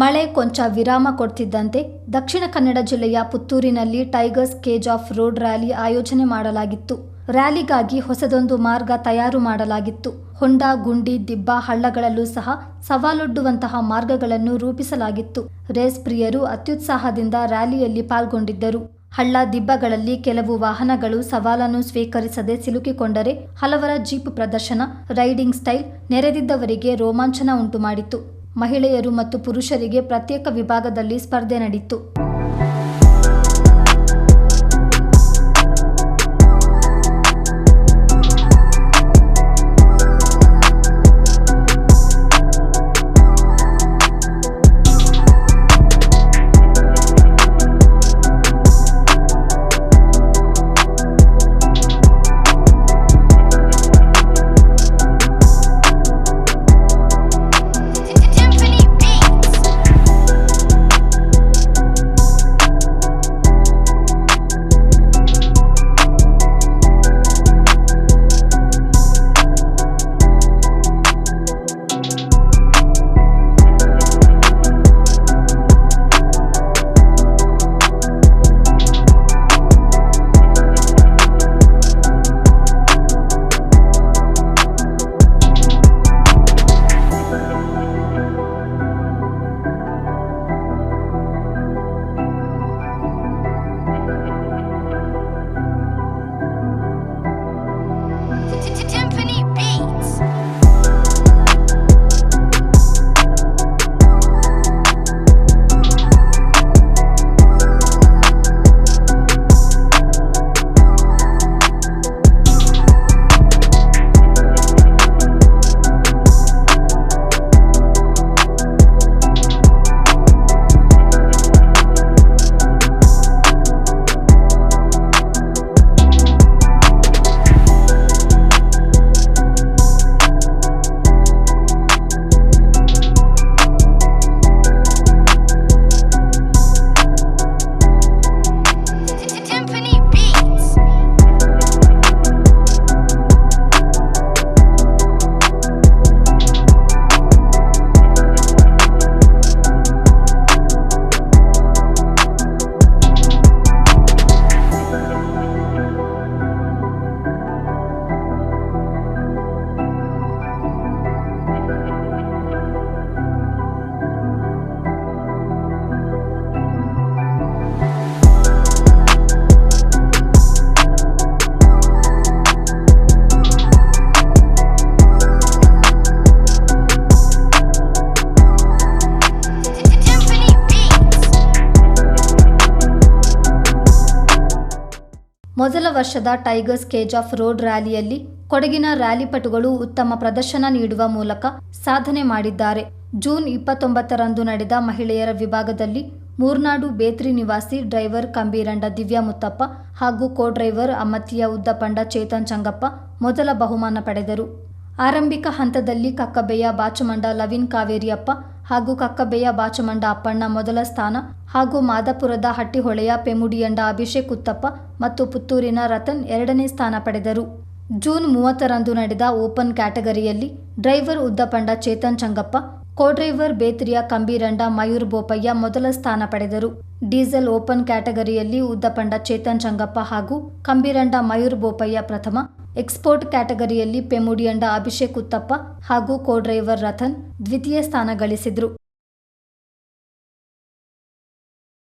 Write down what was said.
ಮಳೆ ಕೊಂಚ ವಿರಾಮ ಕೊಡ್ತಿದ್ದಂತೆ ದಕ್ಷಿಣ ಕನ್ನಡ ಜಿಲ್ಲೆಯ ಪುತ್ತೂರಿನಲ್ಲಿ Tigers Cage off road rally ಆಯೋಜನೆ ಮಾಡಲಾಗಿತ್ತು. ರ್ಯಾಲಿಗಾಗಿ ಹೊಸದೊಂದು ಮಾರ್ಗ ತಯಾರು ಮಾಡಲಾಗಿತ್ತು. ಹೊಂಡ, ಗುಂಡಿ, ದಿಬ್ಬ ಹಳ್ಳಗಳಲ್ಲೂ ಸಹ ಸವಾಲೊಡ್ಡುವಂತಹ ಮಾರ್ಗಗಳನ್ನು ರೂಪಿಸಲಾಗಿತ್ತು. ರೇಸ್ ಪ್ರಿಯರು ಅತ್ಯುತ್ಸಾಹದಿಂದ ರ್ಯಾಲಿಯಲ್ಲಿ ಪಾಲ್ಗೊಂಡಿದ್ದರು. ಹಳ್ಳ ದಿಬ್ಬಗಳಲ್ಲಿ ಕೆಲವು ವಾಹನಗಳು ಸವಾಲನ್ನು ಸ್ವೀಕರಿಸದೆ ಸಿಲುಕಿಕೊಂಡರೆ ಹಲವರ ಜೀಪ್ ಪ್ರದರ್ಶನ, ರೈಡಿಂಗ್ ಸ್ಟೈಲ್ ನೆರೆದಿದ್ದವರಿಗೆ ರೋಮಾಂಚನ ಉಂಟುಮಾಡಿತು ಮಹಿಳೆಯರು ಮತ್ತು ಪುರುಷರಿಗೆ ಪ್ರತ್ಯೇಕ ವಿಭಾಗದಲ್ಲಿ ಸ್ಪರ್ಧೆ ನಡೆಯಿತು ಮೊದಲ ವರ್ಷದ ಟೈಗರ್ಸ್ ಕೇಜ್ ಆಫ್ ರೋಡ್ ರ್ಯಾಲಿಯಲ್ಲಿ ಕೊಡಗಿನ ರ್ಯಾಲಿ ಪಟುಗಳು ಉತ್ತಮ ಪ್ರದರ್ಶನ ನೀಡುವ ಮೂಲಕ ಸಾಧನೆ ಮಾಡಿದ್ದಾರೆ. ಜೂನ್ ಇಪ್ಪತ್ತೊಂಬತ್ತರಂದು ನಡೆದ ಮಹಿಳೆಯರ ವಿಭಾಗದಲ್ಲಿ ಮೂರ್ನಾಡು ಬೇತ್ರಿ ನಿವಾಸಿ ಡ್ರೈವರ್ ಕಂಬೀರಂಡ ದಿವ್ಯಾ ಮುತ್ತಪ್ಪ ಹಾಗೂ ಕೋ ಡ್ರೈವರ್ ಅಮ್ಮತ್ತಿಯ ಉದ್ದಪಂಡ ಚೇತನ್ ಚಂಗಪ್ಪ ಮೊದಲ ಬಹುಮಾನ ಪಡೆದರು. ಆರಂಭಿಕ ಹಂತದಲ್ಲಿ ಕಕ್ಕಬೆಯ ಬಾಚಮಂಡ ಲವಿನ್ ಕಾವೇರಿಯಪ್ಪ ಹಾಗೂ ಕಕ್ಕಬೆಯ ಬಾಚಮಂಡ ಅಪ್ಪಣ್ಣ ಮೊದಲ ಸ್ಥಾನ ಹಾಗೂ ಮಾದಪುರದ ಹಟ್ಟಿಹೊಳೆಯ ಪೆಮುಡಿಯಂಡ ಅಭಿಷೇಕ್ ಉತ್ತಪ್ಪ ಮತ್ತು ಪುತ್ತೂರಿನ ರತನ್ ಎರಡನೇ ಸ್ಥಾನ ಪಡೆದರು. ಜೂನ್ ಮೂವತ್ತರಂದು ನಡೆದ ಓಪನ್ ಕ್ಯಾಟಗರಿಯಲ್ಲಿ ಡ್ರೈವರ್ ಉದ್ದಪಂಡ ಚೇತನ್ ಚಂಗಪ್ಪ, ಕೋಡ್ರೈವರ್ ಬೇತ್ರಿಯ ಕಂಬೀರಂಡ ಮಯೂರ್ ಬೋಪಯ್ಯ ಮೊದಲ ಸ್ಥಾನ ಪಡೆದರು. ಡೀಸೆಲ್ ಓಪನ್ ಕ್ಯಾಟಗರಿಯಲ್ಲಿ ಉದ್ದಪಂಡ ಚೇತನ್ ಚಂಗಪ್ಪ ಹಾಗೂ ಕಂಬೀರಂಡ ಮಯೂರ್ ಬೋಪಯ್ಯ ಪ್ರಥಮ ಎಕ್ಸ್ಪೋರ್ಟ್ ಕ್ಯಾಟಗರಿಯಲ್ಲಿ ಪೆಮುಡಿಯಂಡ ಅಭಿಷೇಕ್ ಉತ್ತಪ್ಪ ಹಾಗೂ ಕೋಡ್ರೈವರ್ ರಥನ್ ದ್ವಿತೀಯ ಸ್ಥಾನ ಗಳಿಸಿದ್ರು.